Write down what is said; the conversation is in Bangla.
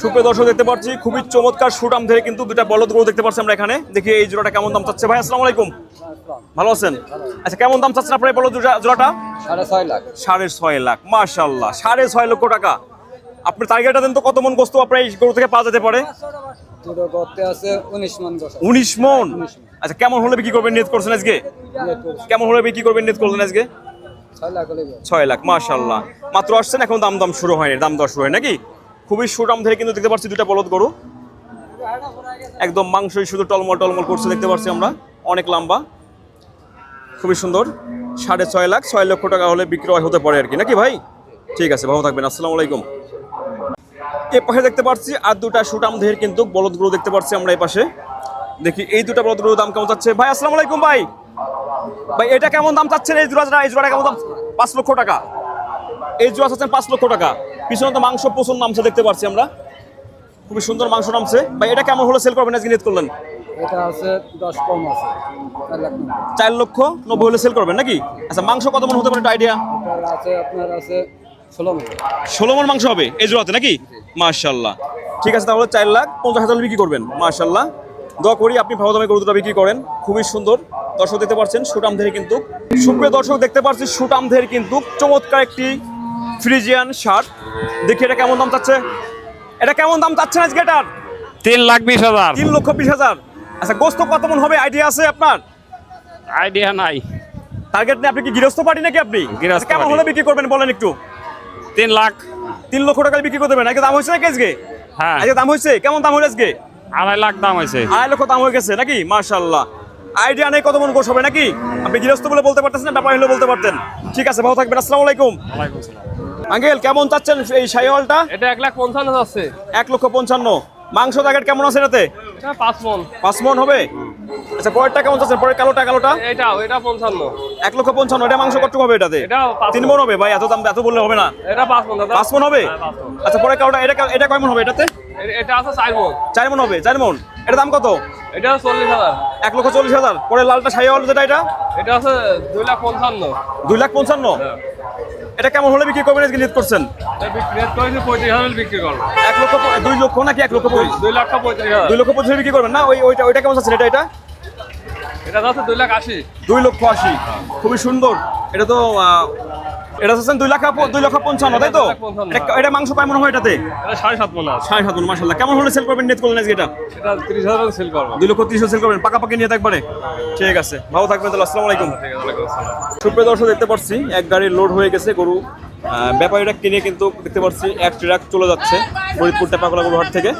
সুপ্রিয় দর্শক দেখতে পাচ্ছি খুবই চমৎকার সুটাম ধরে কিন্তু দুটা বলদ গরু দেখতে পাচ্ছি আমরা এখানে। দেখি এই জোড়াটা কেমন দাম চাচ্ছে ভাই। আসসালামু আলাইকুম। ভালো আছেন? আচ্ছা কেমন দাম চাচ্ছেন আপনার বলদ জোড়াটা? সাড়ে ছয় লাখ। সাড়ে ছয় লাখ মাশাল্লাহ সাড়ে ছয় লক্ষ টাকা। আপনি টার্গেটটা দেন তো কত মন গোস্ত আপনার এই গরু থেকে পাওয়া যেতে পারে? উনিশ মান আচ্ছা কেমন হলে বিক্রি করবেন নিয়ত করছেন আজকে? কেমন হলে বিক্রি করবেন নিয়ত করলেন আজকে? ছয় লাখ ছয় মাত্র আসছেন এখন দাম দাম শুরু হয়নি। দাম দর শুরু হয় নাকি? খুবই সুটাম ধরে কিন্তু দেখতে পাচ্ছি দুটা বলদ গরু। একদম মাংসই শুধু টলমল টলমল করছে দেখতে পাচ্ছি আমরা। অনেক লম্বা। খুবই সুন্দর। সাড়ে ছয় লাখ, ছয় লক্ষ টাকা হলে বিক্রয় হতে পারে আর কি নাকি ভাই? ঠিক আছে, ভালো থাকবেন। আসসালামু আলাইকুম। এ পাশে দেখতে পাচ্ছি আর দুটা সুটাম ধের কিন্তু বলদ গরু দেখতে পাচ্ছি আমরা এই পাশে। দেখি এই দুটা বলদ গরুর দাম কেমন যাচ্ছে ভাই, আসসালামু আলাইকুম ভাই। ভাই, এটা কেমন দাম চাচ্ছেন? এই জোড়াটা এই জোড়াটা কেমন দাম? পাঁচ লক্ষ টাকা। এই জোড়া চাচ্ছেন পাঁচ লক্ষ টাকা। পিছনে তো মাংস প্রচুর নামছে দেখতে পাচ্ছি আমরা। খুবই সুন্দর মাংস নামছে। ভাই এটা কেমন হলে সেল করবেন? আজকে নিয়ত করলেন? এটা আছে দশ কম আছে। চার লক্ষ নব্বই হলে সেল করবেন নাকি? আচ্ছা মাংস কত মন হতে পারে আইডিয়া আছে আপনার আছে ষোলো মান। মাংস হবে এই জোড়াতে নাকি? মার্শাল্লাহ ঠিক আছে তাহলে চার লাখ পঞ্চাশ হাজার বিক্রি করবেন। মার্শাল্লাহ দোয়া করি আপনি ভালো দামে গরু দুটো বিক্রি করেন। খুবই সুন্দর। দর্শক দেখতে পাচ্ছেন সুটাম ধের কিন্তু। সুপ্রিয় দর্শক দেখতে পাচ্ছি সুটাম ধের কিন্তু। চমৎকার একটি ফ্রিজিয়ান শার্ট। দেখি এটা কেমন দাম চাচ্ছে? এটা কেমন দাম চাচ্ছেন আজকে এটার? তিন লাখ বিশ হাজার। তিন লক্ষ বিশ হাজার। আচ্ছা গোস্ত কত মন হবে? আইডিয়া আছে আপনার? আইডিয়া নাই। টার্গেট নিয়ে আপনি কি গৃহস্থ পার্টি নাকি আপনি? গৃহস্থ আচ্ছা, কেমন। হলে বিক্রি করবেন বলেন একটু। তিন লাখ। তিন লক্ষ টাকা বিক্রি করতে দেবেন আজকে দাম হয়েছে নাকি আজকে? হ্যাঁ। আজকে দাম হয়েছে? কেমন দাম হয়েছে আজকে? আড়াই লাখ দাম হয়েছে। আড়াই লক্ষ দাম হয়ে গেছে নাকি? মার্শাল্লাহ আইডিয়া নেই কত মন গোস হবে নাকি? আপনি গৃহস্থ বলে বলতে পারতেছেন না ব্যাপার হলে বলতে পারতেন। ঠিক আছে ভালো থাকবেন। আসসালামু আলাইকুম। আঙ্কেল কেমন চাচ্ছেন এই শাহিওয়ালটা এটা এক লাখ পঞ্চান্ন যাচ্ছে। এক লক্ষ পঞ্চান্ন। মাংস প্যাকেট কেমন আছে এটাতে? পাঁচ মন। পাঁচ মন হবে? আচ্ছা পরেরটা কেমন চাচ্ছেন? পরের কালোটা কালোটা? এটা এটা পঞ্চান্ন। এক লক্ষ পঞ্চান্ন। এটা মাংস কত হবে এটাতে? তিন। মন হবে? ভাই এত দাম এত বললে হবে না। এটা পাঁচ মন পাঁচ মন হবে? হ্যাঁ। আচ্ছা পরে কালোটা এটা এটা কয় মন হবে এটাতে? এটা আছে চার মন। চার মন হবে চার মন। এটা দাম কত? এটা চল্লিশ হাজার। এক লক্ষ চল্লিশ হাজার। পরে লালটা শাহিওয়াল যেটা এটা? এটা আছে দুই লাখ পঞ্চান্ন। দুই লাখ পঞ্চান্ন? এটা কেমন হলে বিক্রি করবেন আজকে নিত করছেন? এক লক্ষ দুই লক্ষ নাকি এক লক্ষ পঁচিশ? দুই পঁয়ত্রিশ দুই লক্ষ পঁচিশ বিক্রি করবেন না? ওই ওইটা ওইটা কেমন আছে এটা এটা? এটা দুই লাখ আশি। দুই লক্ষ আশি। খুবই সুন্দর। এটা তো আহ, এটা হচ্ছেন দুই লাখ দুই লক্ষ পঞ্চান্ন তাই তো? দুই এটা- মাংস কেমন হয় এটাতে? এটা সাড়ে সাত মন সাড়ে সাত মন মাসাল্লাহ কেমন হলে সেল করবেন নিত করলেন আজকে এটা? তিরিশ হাজার সেল করব। দুই লক্ষ তিরিশ সেল করবেন। পাকাপাকি নিয়ে থাকবারে? ঠিক আছে। ভালো থাকবেন তাহলে আসসালামু আলাইকুম। ঠিক আছে ওয়ালাইকুম আসসালাম। সুপ্রিয় দর্শক দেখতে পাচ্ছি এক গাড়ি লোড হয়ে গেছে গরু আহ, ব্যাপারীরা কিনে কিন্তু দেখতে পাচ্ছি এক ট্রাক চলে যাচ্ছে ফরিদপুর টেপাকলা গরু হাট থেকে।